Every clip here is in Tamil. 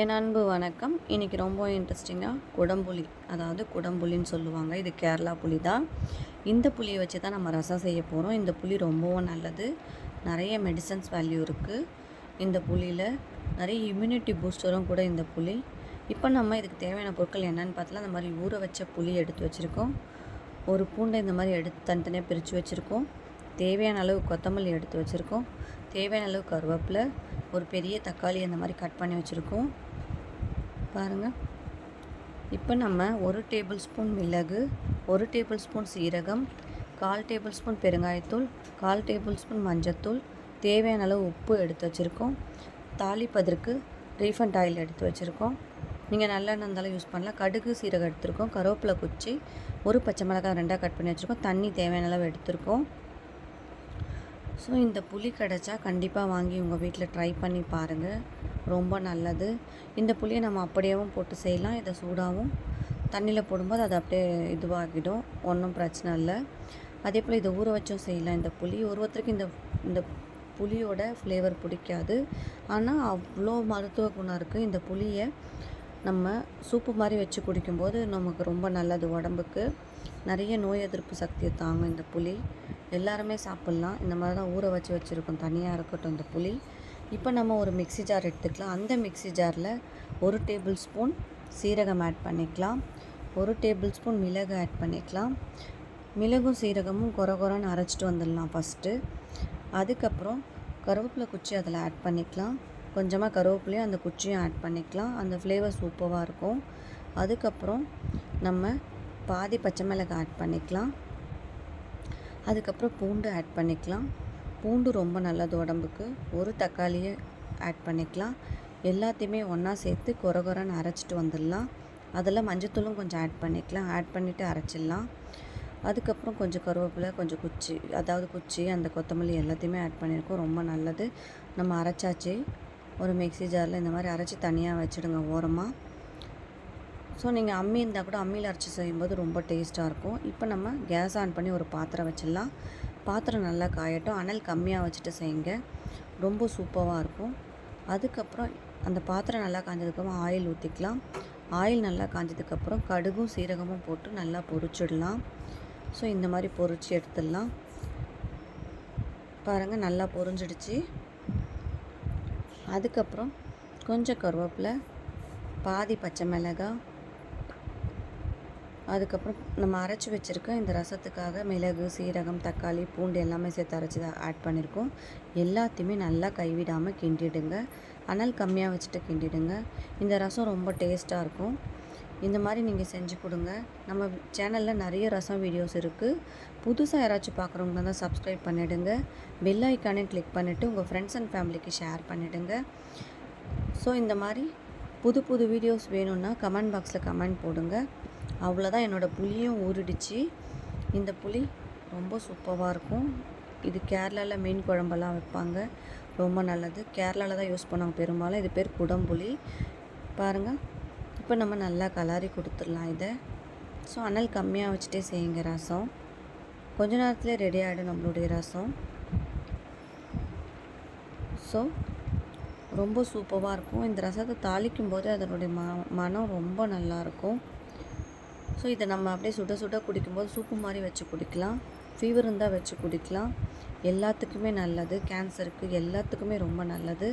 என் அன்பு வணக்கம். இன்றைக்கி ரொம்ப இன்ட்ரெஸ்டிங்காக குடம்புளி அதாவது குடம்புளின்னு சொல்லுவாங்க. இது கேரளா புளி தான் இந்த புளியை வச்சு தான் நம்ம ரசம் செய்ய போகிறோம் இந்த புளி ரொம்பவும் நல்லது. நிறைய மெடிசன்ஸ் வேல்யூ இருக்குது இந்த புளியில் நிறைய இம்யூனிட்டி பூஸ்டரும் கூட இந்த புளி. இப்போ நம்ம இதுக்கு தேவையான பொருட்கள் என்னென்னு பார்த்தாலும் இந்த மாதிரி ஊற வச்ச புளி எடுத்து வச்சுருக்கோம். ஒரு பூண்டை இந்த மாதிரி எடுத்து தனித்தனியாக பிரித்து வச்சுருக்கோம். தேவையான அளவு கொத்தமல்லி எடுத்து வச்சுருக்கோம். தேவையான அளவு கருவேப்பிலை ஒரு பெரிய தக்காளி அந்த மாதிரி கட் பண்ணி வச்சுருக்கோம். பாருங்கள் இப்போ நம்ம ஒரு டேபிள் ஸ்பூன் மிளகு ஒரு டேபிள் ஸ்பூன் சீரகம் கால் டேபிள் ஸ்பூன் பெருங்காயத்தூள் கால் டேபிள் ஸ்பூன் மஞ்சத்தூள் தேவையான அளவு உப்பு எடுத்து வச்சுருக்கோம். தாளிப்பதற்கு ரீஃபண்ட் ஆயில் எடுத்து வச்சுருக்கோம். நீங்கள் நல்லெண்ணெய் இருந்தாலும் யூஸ் பண்ணலாம். கடுகு சீரகம் எடுத்திருக்கோம். கருவேப்பிலை குச்சி ஒரு பச்சை மிளகாய் ரெண்டாக கட் பண்ணி வச்சுருக்கோம். தண்ணி தேவையான அளவு எடுத்திருக்கோம். ஸோ இந்த புளி கிடச்சா கண்டிப்பாக வாங்கி உங்கள் வீட்டில் ட்ரை பண்ணி பாருங்கள் ரொம்ப நல்லது. இந்த புளியை நம்ம அப்படியேவும் போட்டு செய்யலாம். இதை சூடாகவும் தண்ணியில் போடும்போது அது அப்படியே இதுவாகிடும். ஒன்றும் பிரச்சனை இல்லை. அதே போல் இதை ஊற வச்சும் செய்யலாம். இந்த புளி ஒரு ஒருத்தருக்கு இந்த இந்த புளியோட ஃப்ளேவர் பிடிக்காது. ஆனால் அவ்வளோ மருத்துவ குணம் இருக்குது இந்த புளியை நம்ம சூப்பு மாதிரி வச்சு குடிக்கும்போது நமக்கு ரொம்ப நல்லது உடம்புக்கு. நிறைய நோய் எதிர்ப்பு சக்தியை தாங்கும் இந்த புளி. எல்லாருமே சாப்பிட்லாம். இந்த மாதிரி தான் ஊற வச்சு வச்சுருக்கோம். தனியாக இருக்கட்டும் இந்த புளி. இப்போ நம்ம ஒரு மிக்ஸி ஜார் எடுத்துக்கலாம். அந்த மிக்ஸி ஜாரில் ஒரு டேபிள் ஸ்பூன் சீரகம் ஆட் பண்ணிக்கலாம். ஒரு டேபிள் ஸ்பூன் மிளகு ஆட் பண்ணிக்கலாம். மிளகும் சீரகமும் குறை குறைன்னு அரைச்சிட்டு வந்துடலாம் ஃபஸ்ட்டு. அதுக்கப்புறம் கருவேப்பிலை குச்சி அதில் ஆட் பண்ணிக்கலாம். கொஞ்சமாக கருவேப்பிலையும் அந்த குச்சியும் ஆட் பண்ணிக்கலாம். அந்த ஃப்ளேவர் சூப்பராக இருக்கும். அதுக்கப்புறம் நம்ம பாதி பச்சை மிளகாய் ஆட் பண்ணிக்கலாம். அதுக்கப்புறம் பூண்டு ஆட் பண்ணிக்கலாம். பூண்டு ரொம்ப நல்லது உடம்புக்கு. ஒரு தக்காளியை ஆட் பண்ணிக்கலாம். எல்லாத்தையுமே ஒன்றா சேர்த்து கொர கொரன்னு அரைச்சிட்டு வந்துடலாம். அதில் மஞ்சத்தூளும் கொஞ்சம் ஆட் பண்ணிக்கலாம். ஆட் பண்ணிவிட்டு அரைச்சிடலாம். அதுக்கப்புறம் கொஞ்சம் கருவேப்பிலை கொஞ்சம் குச்சி அதாவது குச்சி அந்த கொத்தமல்லி எல்லாத்தையுமே ஆட் பண்ணியிருக்கோம். ரொம்ப நல்லது. நம்ம அரைச்சாச்சு. ஒரு மிக்ஸி ஜாரில் இந்த மாதிரி அரைச்சி தனியாக வச்சுடுங்க ஓரமாக ஸோ நீங்கள் அம்மி இருந்தால் கூட அம்மியில் அரைச்சி செய்யும்போது ரொம்ப டேஸ்ட்டாக இருக்கும். இப்போ நம்ம கேஸ் ஆன் பண்ணி ஒரு பாத்திரம் வச்சிடலாம். பாத்திரம் நல்லா காயட்டும். அனல் கம்மியாக வச்சுட்டு செய்யுங்க. ரொம்ப சூப்பராக இருக்கும். அதுக்கப்புறம் அந்த பாத்திரம் நல்லா காய்ஞ்சதுக்கப்புறம் ஆயில் ஊற்றிக்கலாம் ஆயில் நல்லா காஞ்சதுக்கப்புறம் கடுகும் சீரகமும் போட்டு நல்லா பொரிச்சிடலாம். ஸோ இந்த மாதிரி பொரிச்சு எடுத்துடலாம். பாருங்கள் நல்லா பொரிஞ்சிடுச்சு. அதுக்கப்புறம் கொஞ்சம் கருவேப்பிலை பாதி பச்சை மிளகாய் அதுக்கப்புறம் நம்ம அரைச்சி வச்சுருக்க இந்த ரசத்துக்காக மிளகு சீரகம் தக்காளி பூண்டு எல்லாமே சேர்த்து அரைச்சி தான் ஆட் பண்ணியிருக்கோம் எல்லாத்தையுமே நல்லா கைவிடாமல் கிண்டிடுங்க. அனல் கம்மியாக வச்சுட்டு கிண்டிடுங்க. இந்த ரசம் ரொம்ப டேஸ்ட்டாக இருக்கும். இந்த மாதிரி நீங்கள் செஞ்சு கொடுங்க. நம்ம சேனலில் நிறைய ரசம் வீடியோஸ் இருக்குது புதுசாக யாராச்சும் பார்க்குறவங்க தான் சப்ஸ்கிரைப் பண்ணிவிடுங்க பெல் ஐக்கானே கிளிக் பண்ணிவிட்டு உங்கள் ஃப்ரெண்ட்ஸ் அண்ட் ஃபேமிலிக்கு ஷேர் பண்ணிவிடுங்க ஸோ இந்த மாதிரி புது புது வீடியோஸ் வேணும்னா கமெண்ட் பாக்ஸில் கமெண்ட் போடுங்க. அவ்வளோதான் என்னோடய புளியும் ஊறிடுச்சு. இந்த புளி ரொம்ப சூப்பராக இருக்கும். இது கேரளாவில் மீன் குழம்பெல்லாம் வைப்பாங்க. ரொம்ப நல்லது. கேரளாவில் தான் யூஸ் பண்ணுவாங்க பெரும்பாலும். இது பேர் குடம்புளி. பாருங்கள் இப்போ நம்ம நல்லா கலாரி கொடுத்துடலாம் இதை. ஸோ அனல் கம்மியாக வச்சுட்டே செய்யுங்க ரசம். கொஞ்ச நேரத்துலேயே ரெடி ஆகிடும் நம்மளுடைய ரசம். ஸோ ரொம்ப சூப்பராக இருக்கும். இந்த ரசத்தை தாளிக்கும் போது அதனுடைய ம மனம் ரொம்ப நல்லாயிருக்கும் ஸோ இதை நம்ம அப்படியே சுட சுட குடிக்கும்போது சூப்பு மாதிரி வச்சு குடிக்கலாம். ஃபீவர் இருந்தால் வச்சு குடிக்கலாம். எல்லாத்துக்குமே நல்லது. கேன்சருக்கு எல்லாத்துக்குமே ரொம்ப நல்லது.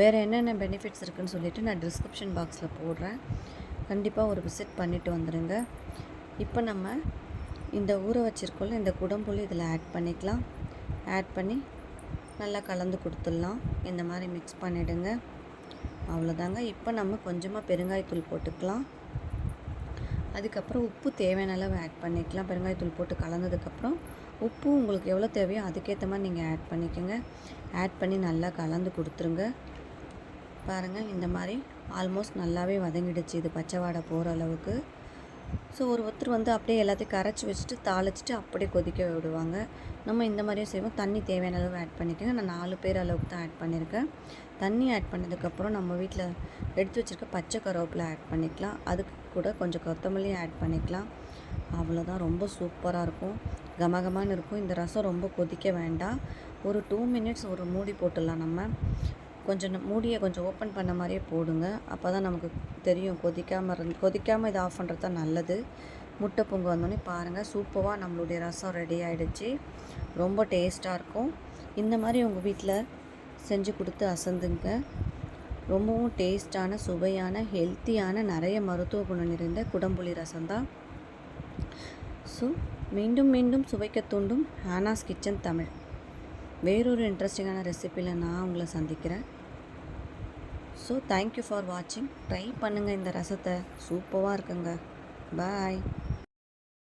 வேறு என்னென்ன பெனிஃபிட்ஸ் இருக்குதுன்னு சொல்லிவிட்டு நான் டிஸ்கிரிப்ஷன் பாக்ஸில் போடுறேன். கண்டிப்பாக ஒரு விசிட் பண்ணிவிட்டு வந்துடுங்க இப்போ நம்ம இந்த ஊற வச்சுருக்கோம்ல இந்த குடம்புளி இதில் ஆட் பண்ணிக்கலாம். ஆட் பண்ணி நல்லா கலந்து கொடுத்துடலாம். இந்த மாதிரி மிக்ஸ் பண்ணிவிடுங்க அவ்வளோதாங்க. இப்போ நம்ம கொஞ்சமாக பெருங்காயத்தூள் போட்டுக்கலாம். அதுக்கப்புறம் உப்பு தேவையான அளவு ஆட் பண்ணிக்கலாம். பெருங்காயத்தூள் போட்டு கலந்ததுக்கப்புறம் உப்பு உங்களுக்கு எவ்வளோ தேவையோ அதுக்கேற்ற மாதிரி நீங்கள் ஆட் பண்ணிக்கோங்க. ஆட் பண்ணி நல்லா கலந்து கொடுத்துருங்க. பாருங்கள் இந்த மாதிரி ஆல்மோஸ்ட் நல்லாவே வதங்கிடுச்சு. இது பச்சை வாடை போகிற அளவுக்கு. ஸோ ஒரு ஒருத்தர் வந்து அப்படியே எல்லாத்தையும் கரைச்சி வச்சுட்டு தாளிச்சிட்டு அப்படியே கொதிக்க விடுவாங்க. நம்ம இந்த மாதிரியும் செய்வோம். தண்ணி தேவையான அளவு ஆட் பண்ணிக்கோங்க. நான் நாலு பேர் அளவுக்கு தான் ஆட் பண்ணியிருக்கேன். தண்ணி ஆட் பண்ணதுக்கப்புறம் நம்ம வீட்டில் எடுத்து வச்சுருக்க பச்சை கருவேப்பிலை ஆட் பண்ணிக்கலாம். அதுக்கு கூட கொஞ்சம் கொத்தமல்லியும் ஆட் பண்ணிக்கலாம். அவ்வளோதான் ரொம்ப சூப்பராக இருக்கும். கமகமான்னு இருக்கும். இந்த ரசம் ரொம்ப கொதிக்க வேண்டாம். ஒரு டூ மினிட்ஸ் ஒரு மூடி போட்டுடலாம் நம்ம. கொஞ்சம் மூடியை கொஞ்சம் ஓப்பன் பண்ண மாதிரியே போடுங்க. அப்போ தான் நமக்கு தெரியும். கொதிக்காமல் இருந்து கொதிக்காமல் இதை ஆஃப் பண்ணுறது தான் நல்லது. முட்டை பொங்கு வந்தோடனே பாருங்கள் சூப்பராக நம்மளுடைய ரசம் ரெடி ஆகிடுச்சு ரொம்ப டேஸ்ட்டாக இருக்கும். இந்த மாதிரி உங்கள் வீட்டில் செஞ்சு கொடுத்து அசந்துங்க. ரொம்பவும் டேஸ்டான சுவையான ஹெல்த்தியான நிறைய மருத்துவ குணம் நிறைந்த குடம்புளி ரசம் தான். ஸோ மீண்டும் மீண்டும் சுவைக்க தூண்டும் ஹானாஸ் கிச்சன் தமிழ். வேறொரு இன்ட்ரெஸ்டிங்கான ரெசிப்பியில் நான் உங்களை சந்திக்கிறேன். ஸோ தேங்க்யூ ஃபார் வாட்சிங் ட்ரை பண்ணுங்கள் இந்த ரசத்தை. சூப்பராக இருக்குங்க. பாய்